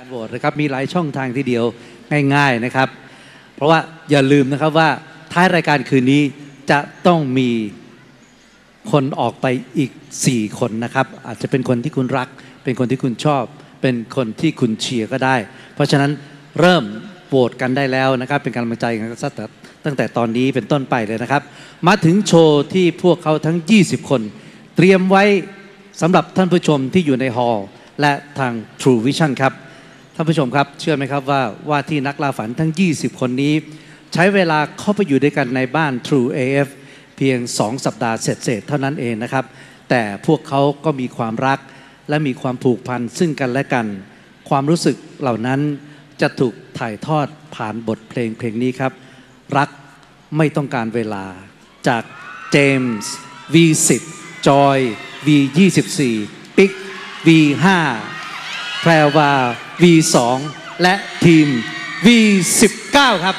การโหวตนะครับมีหลายช่องทางทีเดียวง่าย ๆนะครับ เพราะว่าอย่าลืมนะครับว่าท้ายรายการคืนนี้จะต้องมีคนออกไปอีก 4 คนนะครับ อาจจะเป็นคนที่คุณรัก เป็นคนที่คุณชอบ เป็นคนที่คุณเชียร์ก็ได้ เพราะฉะนั้นเริ่มโหวตกันได้แล้วนะครับ เป็นกำลังใจกันตั้งแต่ตั้งแต่ตอนนี้เป็นต้นไปเลยนะครับ มาถึงโชว์ที่พวกเขาทั้ง 20 คน เตรียมไว้สำหรับท่านผู้ชมที่อยู่ในฮอลและทาง True Vision ครับ ท่านผู้ชมครับ เชื่อไหมครับว่าว่าที่นักล่าฝันทั้ง 20 คนนี้ ใช้เวลาเข้าไปอยู่ด้วยกันในบ้าน True AF เพียง 2 สัปดาห์เสร็จๆเท่านั้นเองนะครับ แต่พวกเขาก็มีความรักและมีความผูกพันซึ่งกันและกัน ความรู้สึกเหล่านั้นจะถูกถ่ายทอดผ่านบทเพลงเพลงนี้ครับ รักไม่ต้องการเวลาจากเจมส์ V10 จอย V24 ปิ๊ก V5 แพรวา V2 และทีม V19 ครับ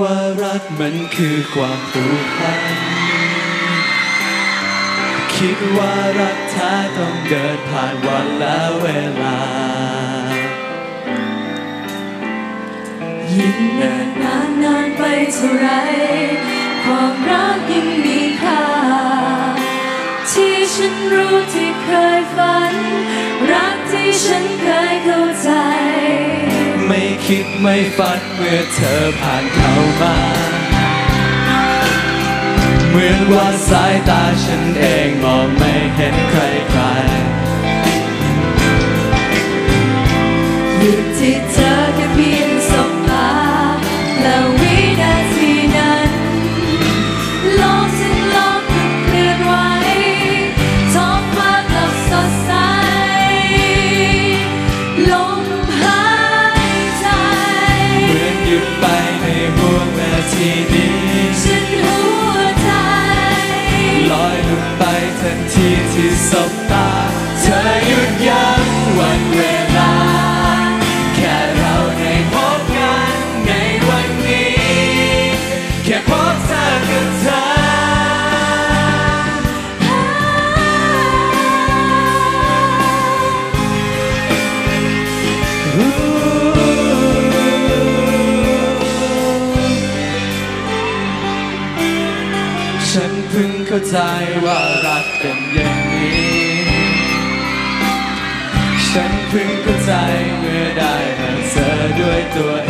ว่ารักมันคือความผูกพัน คิดว่ารักแท้ต้องเดินผ่านวันและเวลา ยิ่งเนินนานนานไปเท่าไร ความรักยิ่งมีค่า ที่ฉันรู้ที่เคยฝัน รักที่ฉันเคยเข้าใจ ไม่คิดไม่ฝันเมื่อเธอผ่านเข้ามา เหมือนว่าสายตาฉันเองมองไม่เห็นใครใครหยุดที่เธอ วั ฉันเพิ่งเข้าใจเมื่อได้เห็นเจอด้วยตัวเอง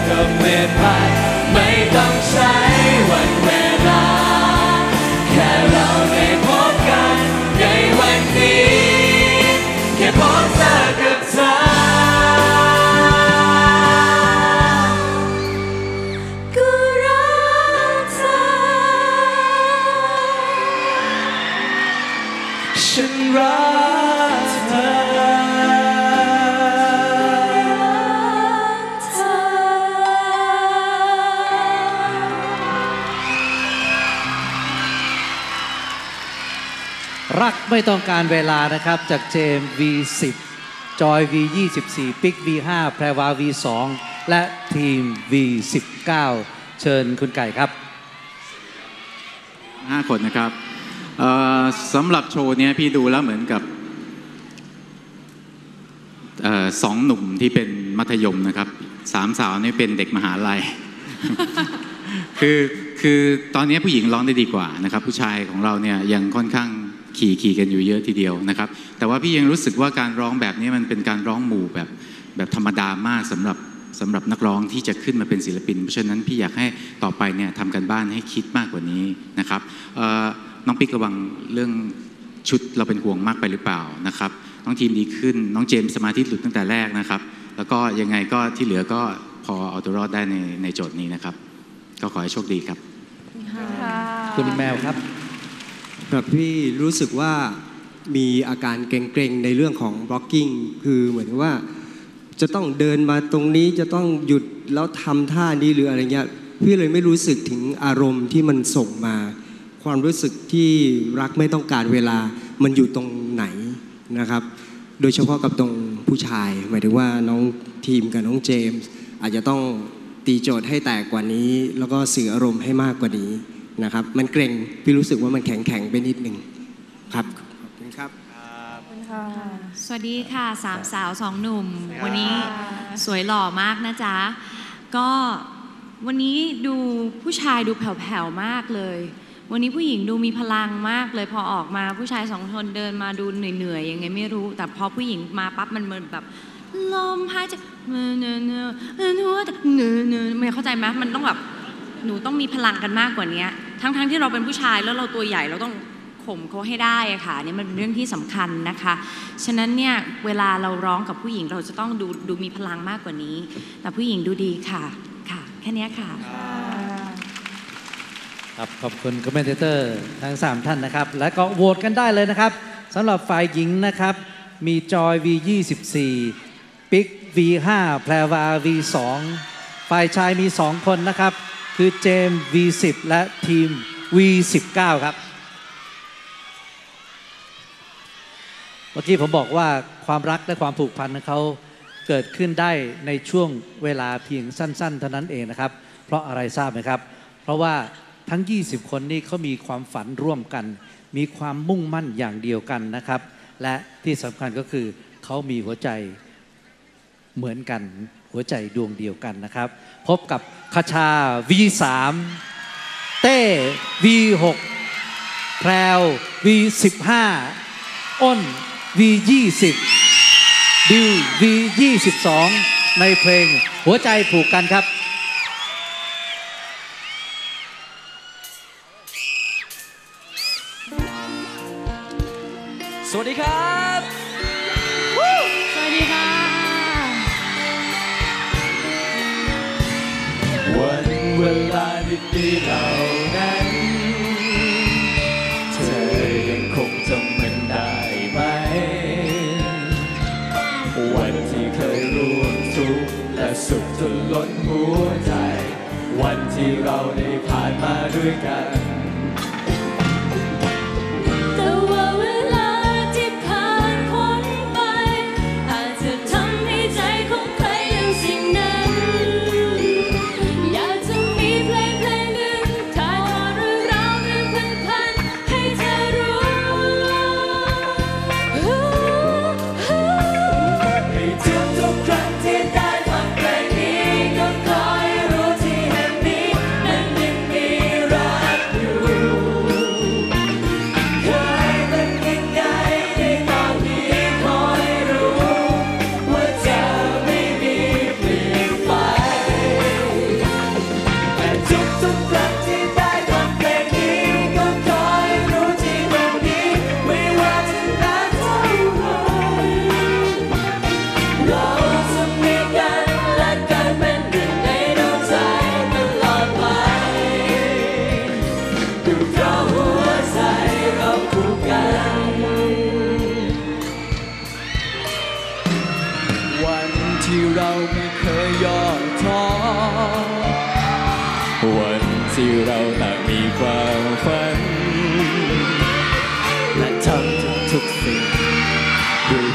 like a midnight. รักไม่ต้องการเวลานะครับ จากเจมส์ V10 จอย V24 ปิก V5 แพรวา V2 และทีม V19 เชิญคุณไก่ครับห้าคนนะครับสำหรับโชว์นี้พี่ดูแล้วเหมือนกับออสองหนุ่มที่เป็นมัธยมนะครับสามสาวนี่เป็นเด็กมหาลัย คือคือตอนนี้ผู้หญิงร้องได้ดีกว่านะครับ ผู้ชายของเราเนี่ยยังค่อนข้าง ขี่ขี่กันอยู่เยอะทีเดียวนะครับ แต่ว่าพี่ยังรู้สึกว่าการร้องแบบนี้มันเป็นการร้องหมู่แบบแบบธรรมดามากสำหรับสำหรับนักร้องที่จะขึ้นมาเป็นศิลปิน เพราะฉะนั้นพี่อยากให้ต่อไปเนี่ยทำกันบ้านให้คิดมากกว่านี้นะครับเอ่อน้องปิ๊กระวังเรื่องชุดเราเป็นห่วงมากไปหรือเปล่านะครับน้องทีมดีขึ้นน้องเจมส์สมาธิหลุดตั้งแต่แรกนะครับ แล้วก็ยังไงก็ที่เหลือก็พอเอาตัวรอดได้ในในโจทย์นี้นะครับ ก็ขอให้โชคดีครับ คุณแมวครับ แบบพี่รู้สึกว่ามีอาการเกรงๆในเรื่องของ blocking คือเหมือนว่าจะต้องเดินมาตรงนี้จะต้องหยุดแล้วทำท่านี้หรืออะไรเงี้ยพี่เลยไม่รู้สึกถึงอารมณ์ที่มันส่งมา ความรู้สึกที่รักไม่ต้องการเวลามันอยู่ตรงไหนนะครับ โดยเฉพาะกับตรงผู้ชาย หมายถึงว่าน้องทีมกับน้องเจมส์อาจจะต้องตีโจทย์ให้แตกกว่านี้ แล้วก็สื่ออารมณ์ให้มากกว่านี้ นะครับ มันเกรงพี่รู้สึกว่ามันแข็งแข็งๆไปนิดหนึ่งครับขอบคุณครับสวัสดีค่ะสามสาวสองหนุ่ม วันนี้สวยหล่อมากนะจ๊ะ ก็วันนี้ดูผู้ชายดูแผ่วๆมากเลย วันนี้ผู้หญิงดูมีพลังมากเลยพอออกมาผู้ชายสองคนเดินมาดูเหนื่อยๆยังไงไม่รู้ แต่พอผู้หญิงมาปั๊บมันเหมือนแบบลมหายใจเนื้อเนื้อเนื้อเนื้อเนื้อเนื้อไม่เข้าใจไหมมันต้องแบบ หนูต้องมีพลังกันมากกว่านี้ทั้งๆที่เราเป็นผู้ชายแล้วเราตัวใหญ่เราต้องข่มเขาให้ได้ค่ะนี่มันเป็นเรื่องที่สำคัญนะคะ ฉะนั้นเนี่ยเวลาเราร้องกับผู้หญิงเราจะต้องดูดูมีพลังมากกว่านี้ แต่ผู้หญิงดูดีค่ะค่ะแค่นี้ค่ะครับขอบคุณคอมเมนเตอร์ทั้ง 3 ท่านนะครับ และก็โหวตกันได้เลยนะครับสำหรับฝ่ายหญิงนะครับ มีจอย V24 ปิก V5 แพรวา V2 ฝ่ายชายมี 2 คนนะครับ คือเจมส์ V10 และทีม V19 ครับ เมื่อกี้ผมบอกว่าความรักและความผูกพันของเขาเกิดขึ้นได้ในช่วงเวลาเพียงสั้นๆ เท่านั้นเองนะครับ เพราะอะไรทราบไหมครับ เพราะว่าทั้ง 20 คนนี้เขามีความฝันร่วมกัน มีความมุ่งมั่นอย่างเดียวกันนะครับ และที่สำคัญก็คือเขามีหัวใจเหมือนกัน หัวใจดวงเดียวกันนะครับ พบกับคาชา V3 เต้ V6 แพรว V15 อ้น V20 ดิว V22 ในเพลงหัวใจผูกกันครับ วันเวลาดีๆเหล่านั้น เธอยังคงจำมันได้ไหม วันที่เคยร่วมทุกข์และสุขจนล้นหัวใจ วันที่เราได้ผ่านมาด้วยกัน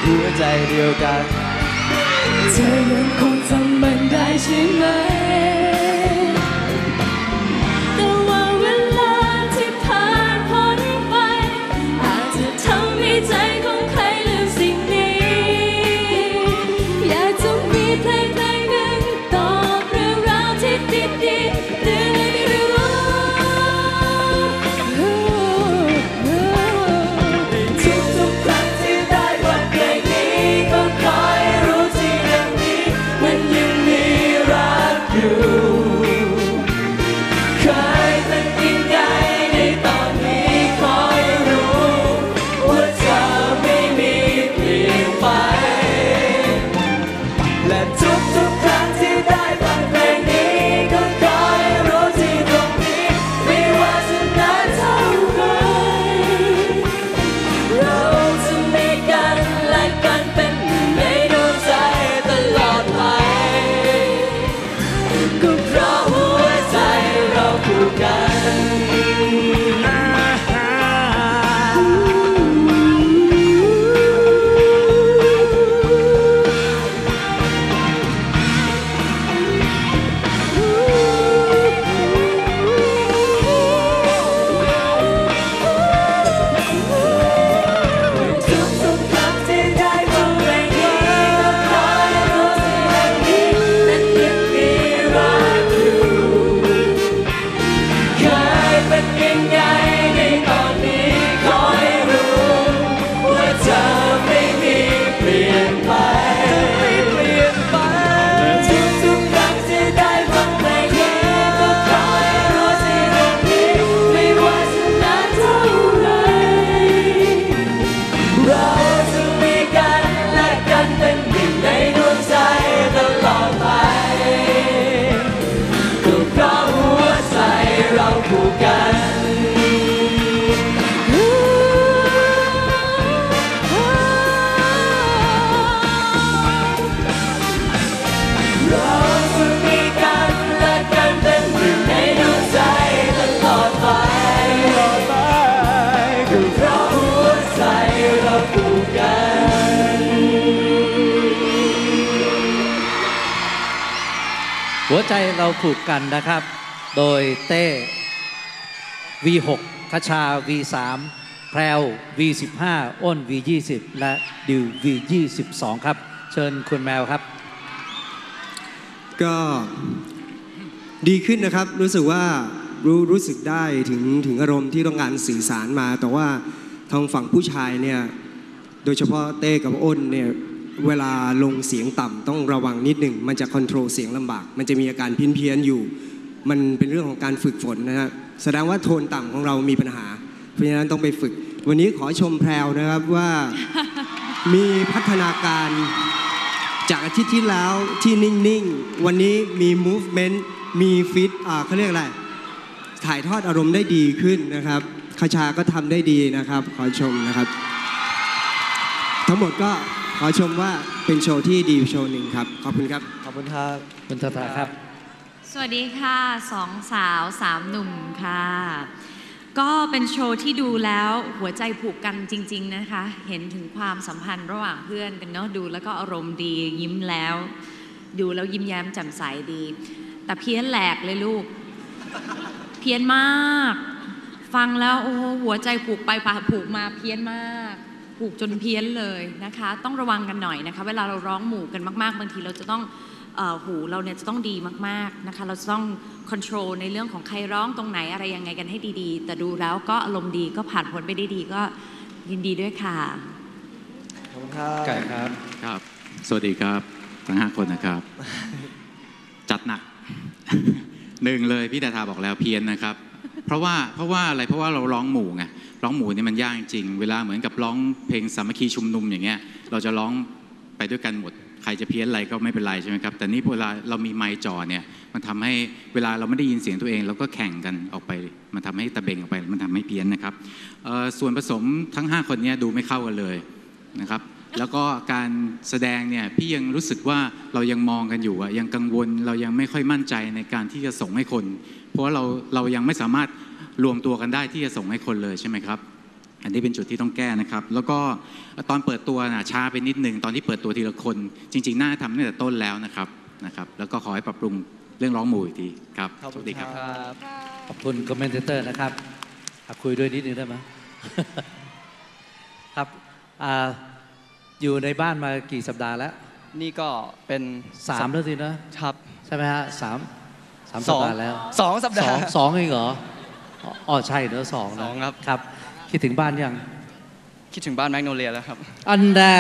หัวใจเดียวกัน เธอยังคงจำมันได้ใช่ไหม รั เใจเราผูกกันนะครับ โดยเต้ V6 คชา V3 แพรว V15 อ้น V20 และดิว V22 ครับ เชิญคุณแมวครับ ก็ดีขึ้นนะครับรู้สึกว่ารู้รู้สึกได้ถึงถึงอารมณ์ที่ต้องการสื่อสารมา แต่ว่าทางฝั่งผู้ชายเนี่ย โดยเฉพาะเต้กับอ้นเนี่ย เวลาลงเสียงต่ำต้องระวังนิดหนึ่งมันจะคอนโทรลเสียงลำบาก มันจะมีอาการเพี้ยนเพี้ยนๆอยู่ มันเป็นเรื่องของการฝึกฝนนะฮะแสดงว่าโทนต่ำของเรามีปัญหา เพราะฉะนั้นต้องไปฝึก วันนี้ขอชมแพรวนะครับว่ามีพัฒนาการจากอาทิตย์ที่แล้วที่นิ่งๆ วันนี้มี movement มีฟิตเขาเรียกอะไร ถ่ายทอดอารมณ์ได้ดีขึ้นนะครับคาชาก็ทำได้ดีนะครับ ขอชมนะครับ ทั้งหมดก็ ขอชมว่าเป็นโชว์ที่ดีโชว์หนึ่งครับ ขอบคุณครับ ขอบคุณครับคุณทาทาครับ สวัสดีค่ะสองสาวสามหนุ่มค่ะ ก็เป็นโชว์ที่ดูแล้วหัวใจผูกกันจริง ๆนะคะ เห็นถึงความสัมพันธ์ระหว่างเพื่อนกันเนาะดูแล้วก็อารมณ์ดียิ้มแล้ว ดูแล้วยิ้มแย้มแจ่มใสดี แต่เพี้ยนแหลกเลยลูก เพี้ยนมาก ฟังแล้วโอ้โหหัวใจผูกไปปะผูกมาเพี้ยนมาก ผูกจนเพี้ยนเลยนะคะ ต้องระวังกันหน่อยนะคะ เวลาเราร้องหมู่กันมาก ๆ บางทีเราจะต้องเอ่อหูเราเนี่ยจะต้องดีมากๆนะคะ เราจะต้องค o n t r o l ในเรื่องของใครร้องตรงไหนอะไรยังไงกันให้ดีๆ แต่ดูแล้วก็อารมณ์ดีก็ผ่านพ้นไปได้ดีก็ยินดีด้วยค่ะ ขอบคุณครับไก่ครับครับ สวัสดีครับทั้งห้าคนนะครับ จัดหนักหนึ่งเลยพี่ดาทาบอกแล้วเพี้ยนนะครับ เพราะว่าเพราะว่าอะไรเพราะว่าเราร้องหมู่ไง ร้องหมู่นี่มันยากจริง เวลาเหมือนกับร้องเพลงสามัคคีชุมนุมอย่างเงี้ย เราจะร้องไปด้วยกันหมด ใครจะเพี้ยนอะไรก็ไม่เป็นไรใช่ไหมครับ แต่นี่เวลาเรามีไมค์จ่อเนี่ย มันทำให้เวลาเราไม่ได้ยินเสียงตัวเอง เราก็แข่งกันออกไป มันทำให้ตะเบงออกไป มันทำให้เพี้ยนนะครับ ส่วนผสมทั้ง 5 คนเนี้ดูไม่เข้ากันเลยนะครับแล้วก็การแสดงเนี่ยพี่ยังรู้สึกว่าเรายังมองกันอยู่อะยังกังวลเรายังไม่ค่อยมั่นใจในการที่จะส่งให้คน เพราะว่าเราเรายังไม่สามารถ รวมตัวกันได้ที่จะส่งให้คนเลยใช่ไหมครับ อันนี้เป็นจุดที่ต้องแก้นะครับ แล้วก็ตอนเปิดตัวนะช้าไปนิดหนึ่งตอนที่เปิดตัวทีละคน จริง ๆ น่าทำตั้งแต่ต้นแล้วนะครับนะครับแล้วก็ขอให้ปรับปรุงเรื่องร้องหมู่อีกทีครับสวัสดีครับขอบคุณคอมเมนเตอร์นะครับอะคุยด้วยนิดนึงได้ไหมครับอ่าอยู่ในบ้านมากี่สัปดาห์แล้ว นี่ก็เป็นสามแล้วสินะครับ ใช่ไหมฮะสามสามสสัปองดาห์แล้วสองสัปสดาองห์สองเองเหรอ อ๋ออ๋อใช่เนอะสองนะสองครับ ครับ คิดถึงบ้านยัง คิดถึงบ้านแมกโนเลียแล้วครับ อันแน่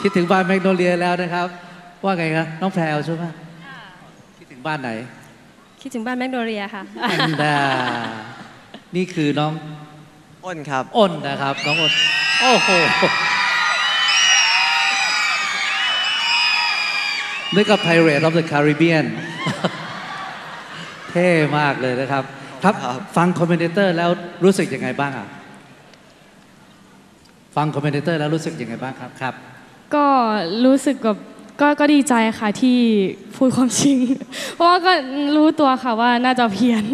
คิดถึงบ้านแมกโนเลียแล้วนะครับ ว่าไงครับน้องแพรวใช่ไหมคิดถึงบ้านไหน คิดถึงบ้านแมกโนเลียค่ะ อันดานี่คือน้องอ้นครับอ้นนะครับน้องอ้นโอ้โหนึกกับ Pirate of the Caribbean เท่มากเลยนะครับครับ ครับฟังคอมเมนเตอร์แล้วรู้สึกยังไงบ้างอะฟังคอมเมนเตอร์แล้วรู้สึกยังไงบ้างครับครับ ก็รู้สึกแบบก็ก็ดีใจค่ะที่พูดความจริง เพราะว่าก็รู้ตัวค่ะว่าน่าจะเพี้ยน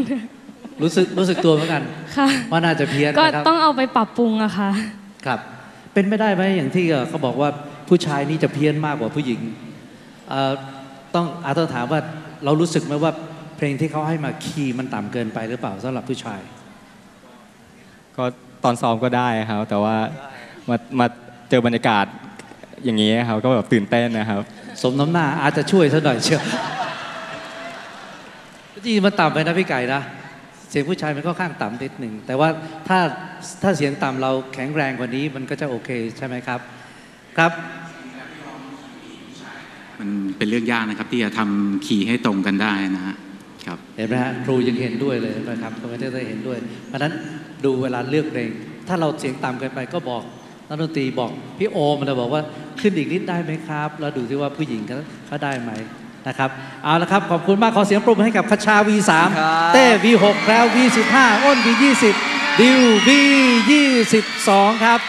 รู้สึกรู้สึกตัวเหมือนกันค่ะว่าน่าจะเพี้ยนก็นะครับต้องเอาไปปรับปรุงอะค่ะครับ เป็นไม่ได้ไหมอย่างที่เขาบอกว่าผู้ชายนี่จะเพี้ยนมากกว่าผู้หญิงเอ่อต้องอาจต้องถามว่าเรารู้สึกไหมว่า เพลงที่เขาให้มาคีย์มันต่ำเกินไปหรือเปล่าสำหรับผู้ชาย ก็ตอนซ้อมก็ได้ครับ แต่ว่ามามาเจอบรรยากาศอย่างนี้ครับก็แบบตื่นเต้นนะครับ สมน้ำหน้าอาจจะช่วยซะหน่อยเชียวจริงๆมันต่ำไปนะพี่ไก่นะเสียงผู้ชายมันก็ข้างต่ำนิดหนึ่งแต่ว่าถ้าถ้าเสียงต่ำเราแข็งแรงกว่านี้มันก็จะโอเคใช่ไหมครับ ครับมันเป็นเรื่องยากนะครับที่จะทำคีย์ให้ตรงกันได้นะฮะครับเห็นไหมฮะครูยังเห็นด้วยเลยนะครับคอมเมนเตอร์เห็นด้วย เพราะฉะนั้นดูเวลาเลือกเพลง ถ้าเราเสียงต่ำเกินไปก็บอกนักดนตรีบอกพี่โอมเราบอกว่าขึ้นอีกนิดได้ไหมครับ แล้วดูที่ว่าผู้หญิงเขาเขาได้ไหมนะครับเอาละครับขอบคุณมากขอเสียงปรบมือให้กับคชา V3 เต้ V6 แพรว V15 อ้น V20 ดิว V22 ครับ